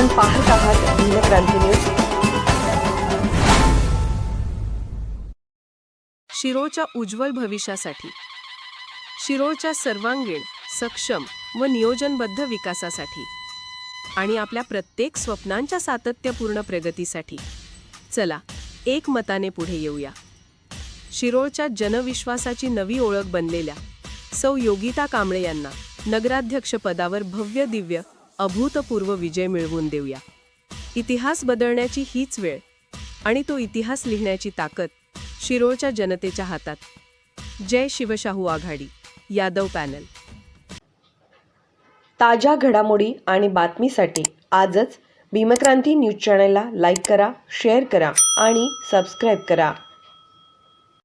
आपण पाहत आहात भीमक्रांती न्यूज. शिरोळच्या उज्ज्वल भविष्यासाठी. शिरोळच्या सर्वांगीण सक्षम व नियोजनबद्ध विकासासाठी आणि आपल्या प्रत्येक स्वप्नांच्या सातत्यपूर्ण प्रगतीसाठी. चला एक मताने पुढे येऊया. शिरोळच्या जनविश्वासाची नवी ओळख बनलेल्या सौ योगिता कांबळे यांना नगराध्यक्ष पदावर भव्य दिव्य अभूतपूर्व विजय मिळवून देऊया. इतिहास बदलण्याची हीच वेळ आणि तो इतिहास लिहिण्याची ताकद शिरोळच्या जनतेच्या हातात. जय शिवशाहू आघाडी यादव पॅनल. ताज्या घडामोडी आणि बातमीसाठी आजच भीमक्रांती न्यूज चॅनलला लाईक करा शेअर करा आणि सबस्क्राईब करा.